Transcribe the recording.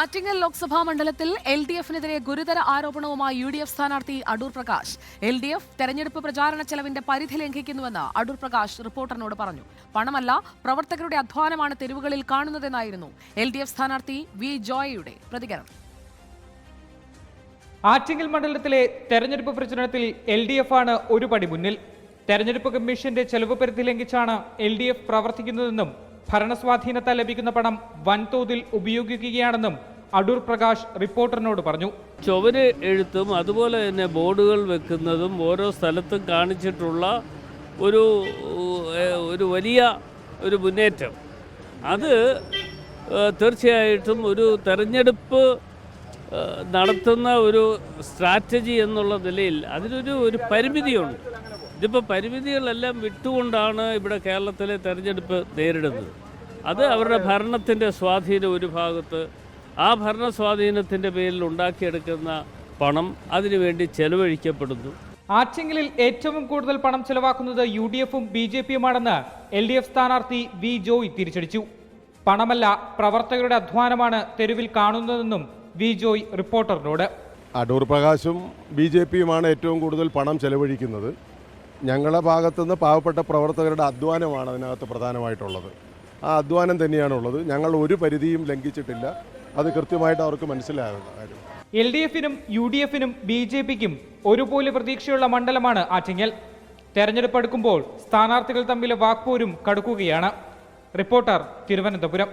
ആറ്റിങ്ങൽ ലോക്സഭാ മണ്ഡലത്തിൽ L D എഫിനെതിരെ ഗുരുതര ആരോപണവുമായി യു ഡി എഫ് സ്ഥാനാർത്ഥി Adoor Prakash. L D F തെരഞ്ഞെടുപ്പ് പ്രചാരണ ചെലവിന്റെ പരിധി ലംഘിക്കുന്നുവെന്ന് അടൂർ പ്രകാശ് റിപ്പോർട്ടറിനോട് പറഞ്ഞു. പണമല്ല പ്രവർത്തകരുടെ അധ്വാനമാണ് തെരുവുകളിൽ കാണുന്നതെന്നായിരുന്നു എൽ ഡി എഫ് സ്ഥാനാർത്ഥി വി ജോയയുടെ പ്രതികരണം. ആറ്റിങ്ങൽ മണ്ഡലത്തിലെ തെരഞ്ഞെടുപ്പ് പ്രചരണത്തിൽ എൽ ഡി എഫ് ആണ് ഒരു പടി മുന്നിൽ. തെരഞ്ഞെടുപ്പ് കമ്മീഷന്റെ ചെലവ് പരിധി ലംഘിച്ചാണ് എൽ ഡി എഫ് പ്രവർത്തിക്കുന്നതെന്നും ഭരണസ്വാധീനത്താൽ ലഭിക്കുന്ന പണം വൻതോതിൽ ഉപയോഗിക്കുകയാണെന്നും അടൂർ പ്രകാശ് റിപ്പോർട്ടറിനോട് പറഞ്ഞു. ചുവര് എഴുത്തും അതുപോലെ തന്നെ ബോർഡുകൾ വെക്കുന്നതും ഓരോ സ്ഥലത്തും കാണിച്ചിട്ടുള്ള ഒരു ഒരു വലിയ ഒരു മുന്നേറ്റം. അത് തീർച്ചയായിട്ടും ഒരു തെരഞ്ഞെടുപ്പ് നടത്തുന്ന ഒരു സ്ട്രാറ്റജി എന്നുള്ള നിലയിൽ അതിനൊരു ഒരു പരിമിതിയുണ്ട്. ഇതിപ്പോൾ പരിമിതികളെല്ലാം വിട്ടുകൊണ്ടാണ് ഇവിടെ കേരളത്തിലെ തെരഞ്ഞെടുപ്പ് നേരിടുന്നത്. അത് അവരുടെ ഭരണത്തിന്റെ സ്വാധീനം ഒരു ഭാഗത്ത് ആ ഭരണ സ്വാധീനത്തിന്റെ പേരിൽ ഉണ്ടാക്കിയെടുക്കുന്ന പണം അതിനുവേണ്ടി ചെലവഴിക്കപ്പെടുന്നു. ആറ്റിങ്ങലിൽ ഏറ്റവും കൂടുതൽ പണം ചെലവാക്കുന്നത് യു ഡി എഫും ബി ജെ പിയുമാണെന്ന് എൽ ഡി എഫ് സ്ഥാനാർത്ഥി വി ജോയ് തിരിച്ചടിച്ചു. പണമല്ല പ്രവർത്തകരുടെ അധ്വാനമാണ് തെരുവിൽ കാണുന്നതെന്നും വി ജോയ് റിപ്പോർട്ടറിനോട്. അടൂർ പ്രകാശും ബി ജെ പിയുമാണ് ഏറ്റവും കൂടുതൽ പണം ചെലവഴിക്കുന്നത്. ഞങ്ങളുടെ ഭാഗത്തുനിന്ന് പാവപ്പെട്ട പ്രവർത്തകരുടെ അധ്വാനമാണ് അതിനകത്ത് പ്രധാനമായിട്ടുള്ളത്. ആ അധ്വാനം തന്നെയാണുള്ളത്. ഞങ്ങൾ ഒരു പരിധിയും ലംഘിച്ചിട്ടില്ല. അത് കൃത്യമായിട്ട് അവർക്ക് മനസ്സിലാകുന്ന കാര്യം. എൽ ഡി എഫിനും യു ഡി എഫിനും ബി ജെ പിക്കും ഒരുപോലെ പ്രതീക്ഷയുള്ള മണ്ഡലമാണ് ആറ്റിങ്ങൽ. തെരഞ്ഞെടുപ്പ് അടുക്കുമ്പോൾ സ്ഥാനാർത്ഥികൾ തമ്മിലെ വാക്പോരും കടുക്കുകയാണ്. റിപ്പോർട്ടർ തിരുവനന്തപുരം.